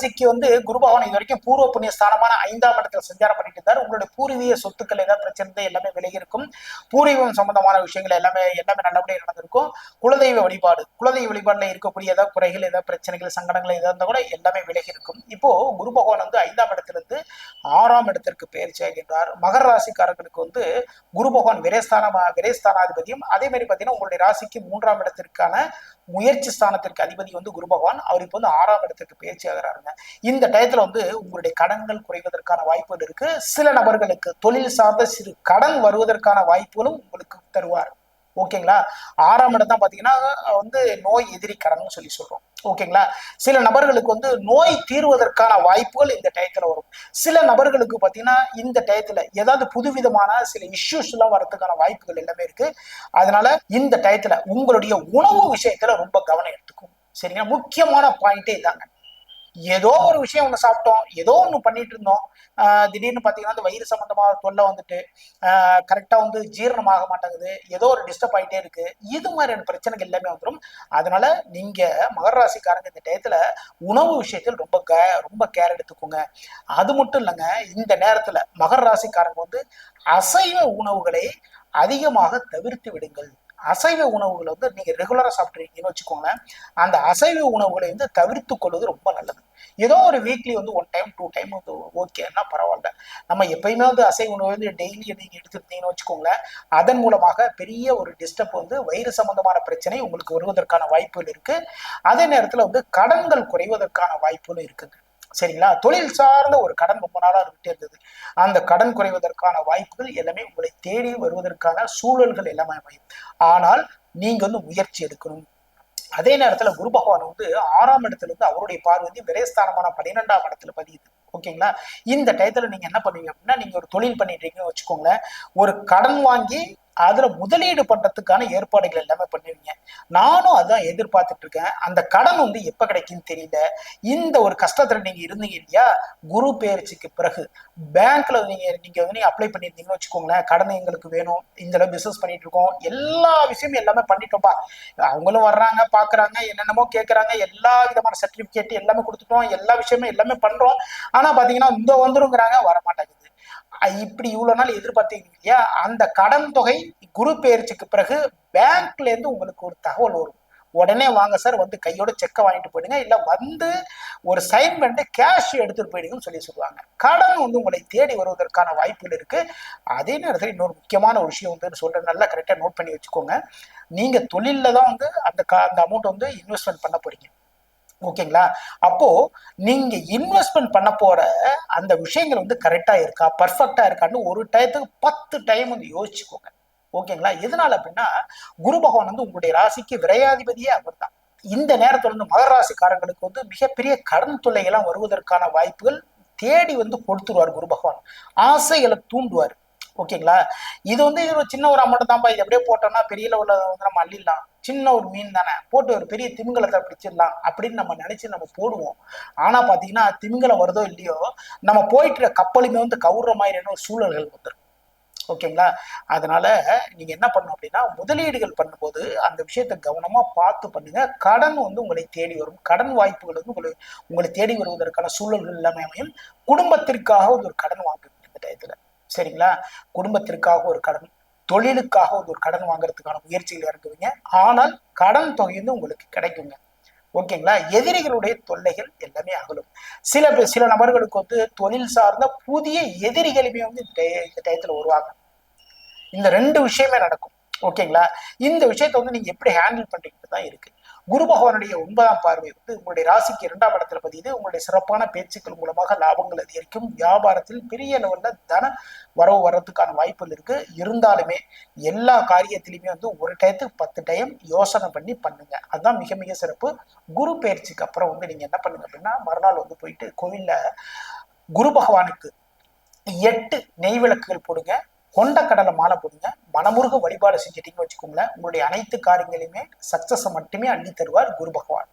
ராசிக்கு வந்து குருபவன் இது வரைக்கும் பூர்வ புண்ணிய ஸ்தானமான ஐந்தாம் இடத்துல சஞ்சாரம் பண்ணிட்டு இருந்தார். உங்களுடைய பூர்வீக சொத்துக்கள் ஏதாவது பிரச்சனை எல்லாமே விலகி இருக்கும் பூர்வீகம் சம்பந்தமான விஷயங்கள் எல்லாமே எல்லாமே நல்லபடியாக நடந்திருக்கும். குலதெய்வ வழிபாடு குலதெய்வ வழிபாடுல இருக்கக்கூடிய ஏதாவது குறைகள் ஏதாவது பிரச்சனைகள் சங்கடங்கள் ஏதாவது இருந்தால் கூட எல்லாமே விலகி இருக்கும் இப்போ குரு பகவான் வந்து ஐந்தாம் இடத்திலிருந்து ஆறாம் இடத்திற்கு பயிற்சி ஆகின்றார். மகர ராசிக்காரர்களுக்கு வந்து குரு பகவான் விரைஸ்தான விரைஸ்தானாதிபதியும் அதே மாதிரி பார்த்தீங்கன்னா உங்களுடைய ராசிக்கு மூன்றாம் இடத்திற்கான முயற்சி ஸ்தானத்திற்கு அதிபதி வந்து குரு பகவான் அவர் இப்போ வந்து ஆறாம் இடத்திற்கு பேச்சு ஆகிறாருங்க. இந்த டயத்துல வந்து உங்களுடைய கடன்கள் குறைவதற்கான வாய்ப்புகள் இருக்கு. சில நபர்களுக்கு தொழில் சார்ந்த சிறு கடன் வருவதற்கான வாய்ப்புகளும் உங்களுக்கு தருவார். ஓகேங்களா? ஆறாம் இடம் தான் பாத்தீங்கன்னா வந்து நோய் எதிரி கடன் சொல்லி சொல்றோம். ஓகேங்களா? சில நபர்களுக்கு வந்து நோய் தீர்வதற்கான வாய்ப்புகள் இந்த டயத்துல வரும். சில நபர்களுக்கு பாத்தீங்கன்னா இந்த டயத்துல ஏதாவது புதுவிதமான சில இஷ்யூஸ் எல்லாம் வரதுக்கான வாய்ப்புகள் எல்லாமே இருக்கு. அதனால இந்த டயத்துல உங்களுடைய உணவு விஷயத்துல ரொம்ப கவனம் எடுத்துக்கும் சரிங்களா? முக்கியமான பாயிண்டே இதாங்க. ஏதோ ஒரு விஷயம் ஒன்று சாப்பிட்டோம். ஏதோ ஒன்று பண்ணிட்டு இருந்தோம். திடீர்னு பார்த்தீங்கன்னா அந்த வயிறு சம்மந்தமாக தொல்லை வந்துட்டு கரெக்டாக வந்து ஜீரணமாக மாட்டேங்குது. ஏதோ ஒரு டிஸ்டர்ப் ஆகிட்டே இருக்கு. இது மாதிரியான பிரச்சனைகள் எல்லாமே வந்துடும் அதனால நீங்கள் மகர ராசிக்காரங்க இந்த டயத்தில் உணவு விஷயத்தில் ரொம்ப க ரொம்ப கேர் எடுத்துக்கோங்க. அது மட்டும் இல்லைங்க இந்த நேரத்தில் மகர ராசிக்காரங்க வந்து அசைவ உணவுகளை அதிகமாக தவிர்த்து விடுங்கள். அசைவ உணவுகளை வந்து நீங்க ரெகுலரா சாப்பிட்றீங்கன்னு வச்சுக்கோங்களேன். அந்த அசைவ உணவுகளை வந்து தவிர்த்து கொள்வது ரொம்ப நல்லது. ஏதோ ஒரு வீக்லி வந்து ஒன் டைம் டூ டைம் வந்து ஓகேன்னா பரவாயில்ல. நம்ம எப்பயுமே வந்து அசைவ உணவு வந்து டெய்லி நீங்கள் எடுத்துருந்தீங்கன்னு வச்சுக்கோங்களேன். அதன் மூலமாக பெரிய ஒரு டிஸ்டர்ப் வந்து வயிறு சம்பந்தமான பிரச்சனை உங்களுக்கு வருவதற்கான வாய்ப்புகள் இருக்கு. அதே நேரத்தில் வந்து கடன்கள் குறைவதற்கான வாய்ப்புகளும் இருக்குங்க சரிங்களா? தொழில் சார்ந்த ஒரு கடன் ரொம்ப நாளாக இருந்துட்டே இருந்தது. அந்த கடன் குறைவதற்கான வாய்ப்புகள் எல்லாமே உங்களை தேடி வருவதற்கான சூழல்கள் எல்லாமே அமையும். ஆனால் நீங்க வந்து முயற்சி எடுக்கணும். அதே நேரத்துல குரு பகவான் வந்து ஆறாம் இடத்துல இருந்து அவருடைய பார்வை வந்து விரயஸ்தானமான பன்னிரெண்டாம் இடத்துல பதியுது. ஓகேங்களா? இந்த டயத்துல நீங்க என்ன பண்ணுவீங்க அப்படின்னா நீங்க ஒரு தொழில் பண்ணிட்டு இருக்கீங்கன்னு வச்சுக்கோங்களேன். ஒரு கடன் வாங்கி அதுல முதலீடு பண்றதுக்கான ஏற்பாடுகள் எல்லாமே பண்ணுவீங்க நானும் அதான் எதிர்பார்த்துட்டு இருக்கேன். அந்த கடன் வந்து எப்ப கிடைக்குன்னு தெரியல. இந்த ஒரு கஷ்டத்துல நீங்க இருந்தீங்க இல்லையா? குரு பெயர்ச்சிக்கு பிறகு. பேங்க்ல நீங்க நீங்க வந்து நீங்க அப்ளை பண்ணியிருந்தீங்கன்னு வச்சுக்கோங்களேன். கடன் எங்களுக்கு வேணும். இந்த அளவு பிசினஸ் பண்ணிட்டு இருக்கோம். எல்லா விஷயமும் எல்லாமே பண்ணிட்டோம்ப்பா. அவங்களும் வர்றாங்க பாக்குறாங்க என்னென்னமோ கேட்கறாங்க எல்லா விதமான சர்டிபிகேட் எல்லாமே கொடுத்துட்டோம். எல்லா விஷயமும் எல்லாமே பண்றோம். ஆனா பாத்தீங்கன்னா இந்த வந்துருங்கிறாங்க. வர மாட்டேங்குது இப்படி இவ்வளவு நாள் எதிர்பார்த்தீங்க இல்லையா? அந்த கடன் தொகை குரு பயிற்சிக்கு பிறகு பேங்க்ல இருந்து உங்களுக்கு ஒரு தகவல் வரும். உடனே வாங்க சார் வந்து கையோட செக்கை வாங்கிட்டு போயிடுங்க. இல்ல வந்து ஒரு சைன் பண்ணிட்டு கேஷ் எடுத்துட்டு போயிடுங்கன்னு சொல்லி சொல்லுவாங்க. கடன் வந்து உங்களை தேடி வருவதற்கான வாய்ப்புகள் இருக்கு. அதே நேரத்தில் இன்னொரு முக்கியமான ஒரு விஷயம் வந்து சொல்றேன். நல்லா கரெக்டா நோட் பண்ணி வச்சுக்கோங்க. நீங்க தொழிலில் தான் வந்து அந்த அந்த அமௌண்ட் வந்து இன்வெஸ்ட்மெண்ட் பண்ண போறீங்க. ஓகேங்களா? அப்போ நீங்க இன்வெஸ்ட்மெண்ட் பண்ண போற அந்த விஷயங்கள் வந்து கரெக்டா இருக்கா பர்ஃபெக்டா இருக்கான்னு ஒரு டயத்துக்கு பத்து டைம் வந்து யோசிச்சுக்கோங்க. ஓகேங்களா? எதனால அப்படின்னா குரு பகவான் வந்து உங்களுடைய ராசிக்கு விரையாதிபதியே அவர் தான் இந்த நேரத்துல வந்து மகர ராசிக்காரங்களுக்கு வந்து மிகப்பெரிய கடன் தொல்லைகள்லாம் வருவதற்கான வாய்ப்புகள் தேடி வந்து கொடுத்துருவார் குரு பகவான். ஆசைகளை தூண்டுவார். ஓகேங்களா? இது வந்து இது ஒரு சின்ன ஒரு அமௌண்ட் தான்ப்பா இது அப்படியே போட்டோம்னா பெரிய லெவலில் வந்து நம்ம அள்ளிடலாம். சின்ன ஒரு மீன் தானே. போட்டு ஒரு பெரிய திமிங்கலத்தை பிடிச்சிடலாம் அப்படின்னு நம்ம நினைச்சு நம்ம போடுவோம். ஆனா பாத்தீங்கன்னா திமிங்கலம் வருதோ இல்லையோ நம்ம போயிட்டு கப்பலுமே வந்து கவுற மாதிரியான ஒரு சூழல்கள் வந்துடும் ஓகேங்களா? அதனால நீங்க என்ன பண்ணணும் அப்படின்னா முதலீடுகள் பண்ணும்போது அந்த விஷயத்தை கவனமா பார்த்து பண்ணுங்க. கடன் வந்து உங்களை தேடி வரும். கடன் வாய்ப்புகள் வந்து உங்களை உங்களை தேடி வருவதற்கான சூழல்கள் எல்லாமே அமையும். குடும்பத்திற்காக ஒரு கடன் வாங்க சரிங்களா? குடும்பத்திற்காக ஒரு கடன் தொழிலுக்காக ஒரு கடன் வாங்குறதுக்கான முயற்சியில் இறங்குவீங்க. ஆனால் கடன் தொகை வந்து உங்களுக்கு கிடைக்குங்க. ஓகேங்களா? எதிரிகளுடைய தொல்லைகள் எல்லாமே அகலும். சில சில நபர்களுக்கு வந்து தொழில் சார்ந்த புதிய எதிரிகளுமே வந்து இந்த இந்த டயத்துல உருவாகும் இந்த ரெண்டு விஷயமே நடக்கும். ஓகேங்களா? இந்த விஷயத்த வந்து நீங்க எப்படி ஹேண்டில் பண்றீங்கன்னு தான் இருக்கு. குரு பகவானுடைய ஒன்பதாம் பார்வை வந்து உங்களுடைய ராசிக்கு இரண்டாம் இடத்துல பதியுது. உங்களுடைய சிறப்பான பேச்சுக்கள் மூலமாக லாபங்கள் அதிகரிக்கும். வியாபாரத்தில் பெரிய லெவல்ல தன வரவு வர்றதுக்கான வாய்ப்புகள் இருக்கு. இருந்தாலுமே எல்லா காரியத்திலையுமே வந்து ஒரு டயத்துக்கு பத்து டைம் யோசனை பண்ணி பண்ணுங்க. அதுதான் மிக மிக சிறப்பு. குரு பயிற்சிக்கு அப்புறம் வந்து நீங்க என்ன பண்ணுங்க அப்படின்னா மறுநாள் வந்து போயிட்டு கோவில்ல குரு பகவானுக்கு எட்டு நெய் விளக்குகள் போடுங்க. கொண்ட கடலை மாலை போடுங்க. மனமுருக வழிபாடு செஞ்சிட்டீங்கன்னு வச்சுக்கோங்களேன். உங்களுடைய அனைத்து காரியங்களையுமே சக்சஸை மட்டுமே அள்ளி தருவார் குரு பகவான்.